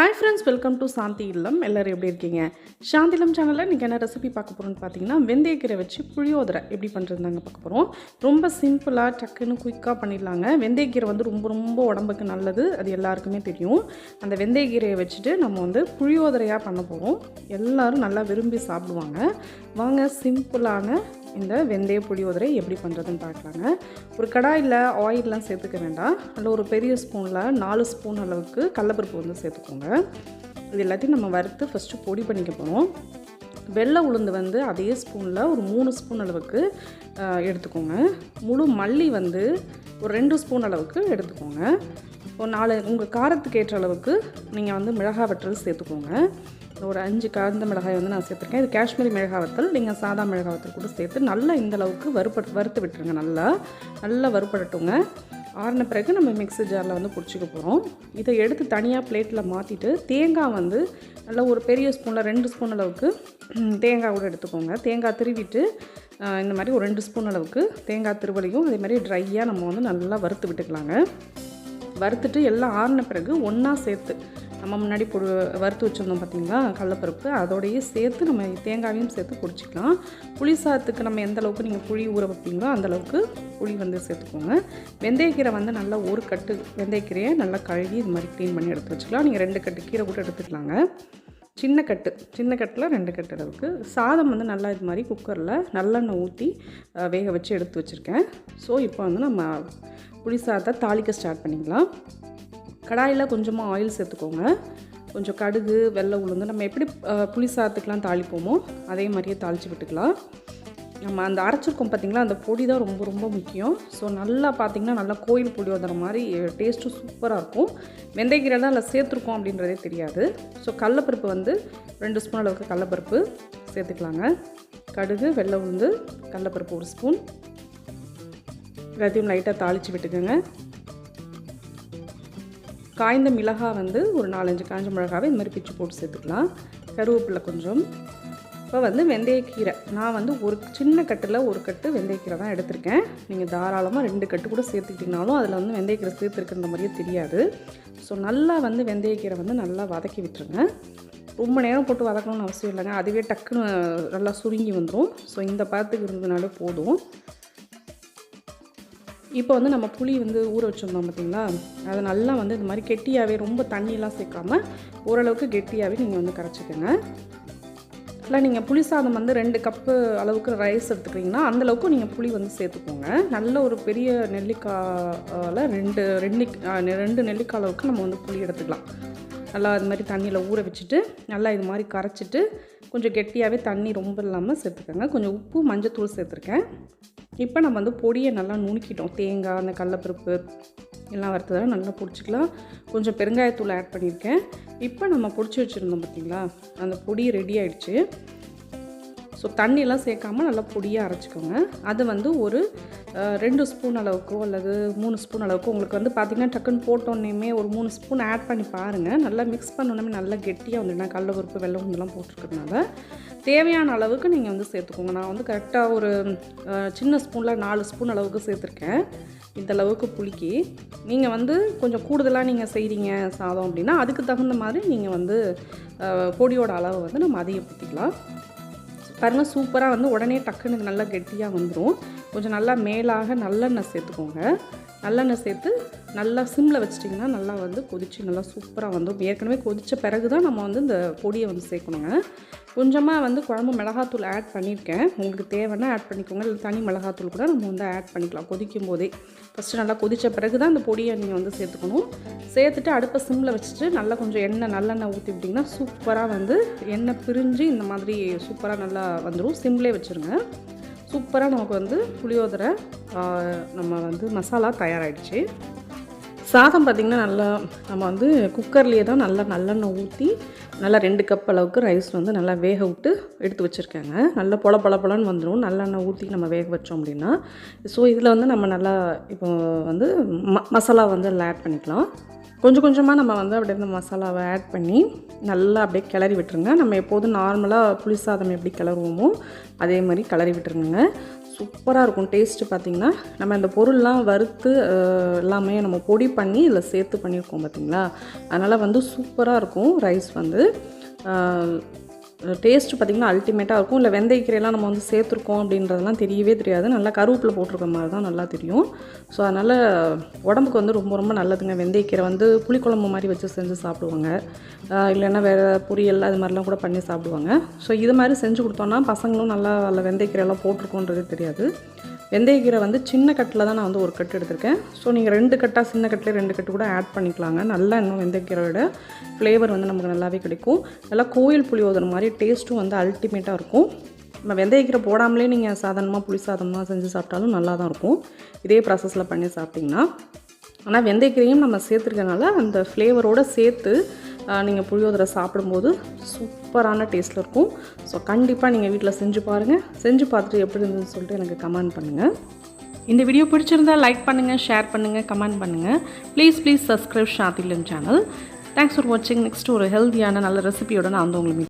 Hi friends welcome to Shanti Illam எல்லோரும் எப்படி இருக்கீங்க? சாந்தி இல்லம் சேனலில் இன்றைக்கி என்ன ரெசிபி பார்க்க போகிறோன்னு பார்த்தீங்கன்னா வெந்தயக்கீரை வச்சு புளியோதரை எப்படி பண்ணுறதுனாங்க பார்க்க போகிறோம் ரொம்ப சிம்பிளாக டக்குன்னு குயிக்காக பண்ணிடலாங்க. வெந்தயக்கீரை வந்து ரொம்ப ரொம்ப உடம்புக்கு நல்லது. அது எல்லாருக்குமே தெரியும். அந்த வெந்தயக்கீரையை வச்சுட்டு நம்ம வந்து புளியோதரையாக பண்ண போகிறோம் எல்லாரும் நல்லா விரும்பி சாப்பிடுவாங்க. வாங்க சிம்பிளான இந்த வெந்தய புளியோதரை எப்படி பண்ணுறதுன்னு பார்க்கலாங்க. ஒரு கடாயில் ஆயிலெலாம் சேர்த்துக்க வேண்டாம். அதில் ஒரு பெரிய ஸ்பூனில் நாலு ஸ்பூன் அளவுக்கு கடலப்பருப்பு வந்து சேர்த்துக்கோங்க. இது எல்லாத்தையும் நம்ம வறுத்து ஃபஸ்ட்டு பொடி பண்ணிக்க போகிறோம் வெள்ளை உளுந்து வந்து அதே ஸ்பூனில் ஒரு மூணு ஸ்பூன் அளவுக்கு எடுத்துக்கோங்க. முழு மல்லி வந்து ஒரு ரெண்டு ஸ்பூன் அளவுக்கு எடுத்துக்கோங்க. ஒரு நாலு உங்கள் காரத்துக்கு ஏற்ற அளவுக்கு நீங்கள் வந்து மிளகாய் வற்றல் சேர்த்துக்கோங்க. ஒரு அஞ்சு காய்ந்த மிளகாய் வந்து நான் சேர்த்துருக்கேன். இது காஷ்மீரி மிளகாய் வத்தல். நீங்கள் சாதா மிளகாய் வத்தல் கூட சேர்த்து நல்லா இந்த அளவுக்கு வறுப்பட் வறுத்து விட்டுருங்க நல்லா. நல்லா வறுப்படட்டுங்க. ஆறின பிறகு நம்ம மிக்ஸி ஜாரில் வந்து பிடிச்சிக்க போகிறோம் இதை எடுத்து தனியாக பிளேட்டில் மாற்றிட்டு தேங்காய் வந்து நல்லா ஒரு பெரிய ஸ்பூனில் ரெண்டு ஸ்பூன் அளவுக்கு தேங்காய் கூட எடுத்துக்கோங்க. தேங்காய் திருவிட்டு இந்த மாதிரி ஒரு ரெண்டு ஸ்பூன் அளவுக்கு தேங்காய் திருவலையும் அதே மாதிரி ட்ரையாக நம்ம வந்து நல்லா வறுத்து விட்டுக்கலாங்க. வறுத்துட்டு எல்லாம் ஆறின பிறகு ஒன்றா சேர்த்து நம்ம முன்னாடி பொ வறுத்து வச்சுருந்தோம் பார்த்தீங்களா கடலப்பருப்பு அதோடையே சேர்த்து நம்ம தேங்காயும் சேர்த்து பொடிச்சிக்கலாம். புளி சாதத்துக்கு நம்ம எந்த அளவுக்கு நீங்கள் புளி ஊற வைப்பீங்களோ அந்த அளவுக்கு புளி வந்து சேர்த்துக்கோங்க. வெந்தயக்கீரை வந்து நல்லா ஒரு கட்டு வெந்தயக்கீரையை நல்லா கழுவி இது மாதிரி க்ளீன் பண்ணி எடுத்து வச்சுக்கலாம். நீங்கள் ரெண்டு கட்டு கீரை கூட எடுத்துக்கலாங்க. சின்ன கட்டு சின்ன கட்டில் ரெண்டு கட்டு அளவுக்கு. சாதம் வந்து நல்லா இது மாதிரி குக்கரில் நல்லெண்ணெய் ஊற்றி வேக வச்சு எடுத்து வச்சுருக்கேன். ஸோ இப்போ வந்து நம்ம புளி சாதத்தை தாளிக்க ஸ்டார்ட் பண்ணிக்கலாம். கடாயில் கொஞ்சமாக ஆயில் சேர்த்துக்கோங்க. கொஞ்சம் கடுகு வெள்ளை உளுந்து நம்ம எப்படி புளி சாதத்துக்கெலாம் தாளிப்போமோ அதே மாதிரியே தாளித்து விட்டுக்கலாம். நம்ம அந்த அரைச்சிருக்கோம் பார்த்திங்களா? அந்த பொடி தான் ரொம்ப ரொம்ப முக்கியம். ஸோ நல்லா பார்த்தீங்கன்னா நல்லா கோயில் பொடி வந்துற மாதிரி டேஸ்ட்டும் சூப்பராக இருக்கும். வெந்தயக்கீரை தான் அதில் சேர்த்துருக்கோம் அப்படின்றதே தெரியாது. ஸோ கடலப்பருப்பு வந்து ரெண்டு ஸ்பூன் அளவுக்கு கடலப்பருப்பு சேர்த்துக்கலாங்க. கடுகு வெள்ளை உளுந்து கடலப்பருப்பு ஒரு ஸ்பூன். எல்லாத்தையும் லைட்டாக தாளித்து விட்டுக்கோங்க. காய்ந்த மிளகாய் வந்து ஒரு நாலஞ்சு காய்ஞ்ச மிளகாவை இந்த மாதிரி பிச்சு போட்டு சேர்த்துக்கலாம். கருவேப்பிலை கொஞ்சம். இப்போ வந்து வெந்தயக்கீரை நான் வந்து ஒரு சின்ன கட்டில் ஒரு கட்டு வெந்தயக்கீரை தான் எடுத்திருக்கேன். நீங்கள் தாராளமாக ரெண்டு கட்டு கூட சேர்த்துக்கிட்டிங்கனாலும் அதில் வந்து வெந்தயக்கீரை சேர்த்துருக்குற மாதிரியே தெரியாது. ஸோ நல்லா வந்து வெந்தயக்கீரை வந்து நல்லா வதக்கி விட்டுருங்க. ரொம்ப நேரம் போட்டு வதக்கணும்னு அவசியம் இல்லைங்க. அதுவே டக்குன்னு நல்லா சுருங்கி வந்துடும் ஸோ இந்த பதத்துக்கு இருந்ததுனாலே போதும். இப்போ வந்து நம்ம புளி வந்து ஊற வச்சுருந்தோம் பார்த்தீங்களா அதை நல்லா வந்து இந்த மாதிரி கெட்டியாகவே ரொம்ப தண்ணியெலாம் சேர்க்காமல் ஓரளவுக்கு கெட்டியாகவே நீங்கள் வந்து கரைச்சிக்கோங்க. இல்லை நீங்கள் புளி சாதம் வந்து ரெண்டு கப்பு அளவுக்கு ரைஸ் எடுத்துக்கிறீங்கன்னா அந்த அளவுக்கு நீங்கள் புளி வந்து சேர்த்துக்கோங்க. நல்ல ஒரு பெரிய நெல்லிக்காயில் ரெண்டு ரெண்டு ரெண்டு நெல்லிக்காய் அளவுக்கு நம்ம வந்து புளி எடுத்துக்கலாம். நல்லா இது மாதிரி தண்ணியில் ஊற வச்சுட்டு நல்லா இது மாதிரி கரைச்சிட்டு கொஞ்சம் கெட்டியாகவே தண்ணி ரொம்ப இல்லாமல் சேர்த்துக்கோங்க. கொஞ்சம் உப்பு மஞ்சத்தூள் சேர்த்துருக்கேன். இப்போ நம்ம வந்து பொடியை நல்லா நுணுக்கிட்டோம். தேங்காய் அந்த கடலப்பருப்பு எல்லாம் வறுத்ததெல்லாம் நல்லா பிடிச்சிக்கலாம். கொஞ்சம் பெருங்காயத்தூள் ஆட் பண்ணியிருக்கேன். இப்போ நம்ம பிடிச்சி வச்சுருந்தோம் பார்த்தீங்களா அந்த பொடி ரெடி ஆகிடுச்சு ஸோ தண்ணியெல்லாம் சேர்க்காம நல்லா பொடியாக அரைச்சிக்கோங்க. அது வந்து ஒரு ரெண்டு ஸ்பூன் அளவுக்கோ அல்லது மூணு ஸ்பூன் அளவுக்கு உங்களுக்கு வந்து பார்த்திங்கன்னா டக்குன்னு போட்டோன்னே ஒரு மூணு ஸ்பூன் ஆட் பண்ணி பாருங்கள் நல்லா மிக்ஸ் பண்ணோன்னே நல்லா கெட்டியாக வந்துடுனா கடல பருப்பு வெள்ளை இதெல்லாம் போட்டிருக்கிறதுனால. தேவையான அளவுக்கு நீங்கள் வந்து சேர்த்துக்கோங்க. நான் வந்து கரெக்டாக ஒரு சின்ன ஸ்பூனில் நாலு ஸ்பூன் அளவுக்கு சேர்த்துருக்கேன். இந்த அளவுக்கு புளிக்கி. நீங்கள் வந்து கொஞ்சம் கூடுதலாக நீங்கள் செய்கிறீங்க சாதம் அப்படின்னா அதுக்கு தகுந்த மாதிரி நீங்கள் வந்து பொடியோட அளவை வந்து நம்ம அதிகப்படுத்திக்கலாம். பாருங்கள் சூப்பராக வந்து உடனே டக்குன்னு நல்லா கெட்டியாக வந்துடும் கொஞ்சம் நல்லா மேலாக நல்லெண்ணெய் சேர்த்துக்கோங்க. நல்லெண்ணெய் சேர்த்து நல்லா சிம்மில் வச்சிட்டிங்கன்னா நல்லா வந்து கொதித்து நல்லா சூப்பராக வந்துடும் ஏற்கனவே கொதித்த பிறகு தான் நம்ம வந்து இந்த பொடியை வந்து சேர்க்கணுங்க. கொஞ்சமாக வந்து குழம்பு மிளகாத்தூள் ஆட் பண்ணியிருக்கேன். உங்களுக்கு தேவைன்னா ஆட் பண்ணிக்கோங்க. இல்லை தனி மிளகாத்தூள் கூட நம்ம வந்து ஆட் பண்ணிக்கலாம் கொதிக்கும் போதே. ஃபஸ்ட்டு நல்லா கொதித்த பிறகு தான் இந்த பொடியை நீங்கள் வந்து சேர்த்துக்கணும். சேர்த்துட்டு அடுப்பை சிம்மில் வச்சுட்டு நல்லா கொஞ்சம் எண்ணெய் நல்லெண்ணெய் ஊற்றி விட்டிங்கன்னா சூப்பராக வந்து எண்ணெய் பிரிஞ்சு இந்த மாதிரி சூப்பராக நல்லா வந்துடும் சிம்லேயே வச்சுருங்க. சூப்பராக நமக்கு வந்து புளியோதரை நம்ம வந்து மசாலா தயாராகிடுச்சு சாதம் பார்த்திங்கன்னா நல்லா நம்ம வந்து குக்கர்லேயே தான் நல்லா நல்லெண்ணெய் ஊற்றி நல்லா ரெண்டு கப் அளவுக்கு ரைஸ் வந்து நல்லா வேக விட்டு எடுத்து வச்சுருக்காங்க. நல்லா பொல பொல பொலன்னு வந்துடும் நல்லெண்ணெய் ஊற்றி நம்ம வேக வச்சோம் அப்படின்னா ஸோ இதில் வந்து நம்ம நல்லா இப்போ வந்து ம மசாலா வந்து அதில் ஆட் பண்ணிக்கலாம். கொஞ்சம் கொஞ்சமாக நம்ம வந்து அப்படியே இந்த மசாலாவை ஆட் பண்ணி நல்லா அப்படியே கிளறி விட்டுருங்க. நம்ம எப்போதும் நார்மலாக புளி சாதம் எப்படி கிளறுவோமோ அதே மாதிரி கிளறி விட்டுருங்க. சூப்பராக இருக்கும். டேஸ்ட்டு பார்த்திங்கன்னா நம்ம இந்த பொருள்லாம் வறுத்து எல்லாமே நம்ம பொடி பண்ணி இதில் சேர்த்து பண்ணியிருக்கோம் பார்த்திங்களா அதனால் வந்து சூப்பராக இருக்கும். ரைஸ் வந்து டேஸ்ட்டு பார்த்திங்கன்னா அல்டிமேட்டாக இருக்கும். இல்லை வெந்தயக்கீரையெல்லாம் நம்ம வந்து சேர்த்துருக்கோம் அப்படின்றதெல்லாம் தெரியவே தெரியாது. நல்லா கருவேப்பில் போட்டிருக்க மாதிரி தான் நல்லா தெரியும். ஸோ அதனால் உடம்புக்கு வந்து ரொம்ப ரொம்ப நல்லதுங்க. வெந்தயக்கீரை வந்து புளிக்குழம்பு மாதிரி வச்சு செஞ்சு சாப்பிடுவாங்க. இல்லைன்னா வேறு பொரியல் அது மாதிரிலாம் கூட பண்ணி சாப்பிடுவாங்க. ஸோ இது மாதிரி செஞ்சு கொடுத்தோன்னா பசங்களும் நல்லா அதில் வெந்தயக்கீரையெல்லாம் போட்டிருக்கோன்றது தெரியாது. வெந்தயக்கீரை வந்து சின்ன கட்டில் தான் நான் வந்து ஒரு கட்டு எடுத்திருக்கேன். ஸோ நீங்கள் ரெண்டு கட்டாக சின்ன கட்டில் ரெண்டு கட்டு கூட ஆட் பண்ணிக்கலாங்க. நல்லா இன்னும் வெந்தயக்கீரையோட ஃப்ளேவர் வந்து நமக்கு நல்லாவே கிடைக்கும். நல்லா கோயில் புளியோதரை மாதிரி டேஸ்ட்டும் வந்து அல்டிமேட்டாக இருக்கும். நம்ம வெந்தயக்கீரை போடாமலே நீங்கள் சாதாரணமாக புளி சாதமாக செஞ்சு சாப்பிட்டாலும் நல்லா தான் இருக்கும். இதே ப்ராசஸில் பண்ணி சாப்பிட்டிங்கன்னா. ஆனால் வெந்தயக்கீரையும் நம்ம சேர்த்துருக்கனால அந்த ஃப்ளேவரோடு சேர்த்து நீங்கள் புளியோதரை சாப்பிடும்போது சூப்பரான டேஸ்ட்டில் இருக்கும். ஸோ கண்டிப்பாக நீங்கள் வீட்டில் செஞ்சு பாருங்கள் செஞ்சு பார்த்துட்டு எப்படி இருந்ததுன்னு சொல்லிட்டு எனக்கு கமெண்ட் பண்ணுங்கள் இந்த வீடியோ பிடிச்சிருந்தா லைக் பண்ணுங்கள் ஷேர் பண்ணுங்கள் கமெண்ட் பண்ணுங்கள் ப்ளீஸ் ப்ளீஸ் சப்ஸ்கிரைப் ஷாத்திலன் சேனல் தேங்க்ஸ் ஃபார் வாட்சிங் நெக்ஸ்ட் ஒரு ஹெல்த்தியான நல்ல ரெசிபியோட நான் வந்து உங்களுக்கு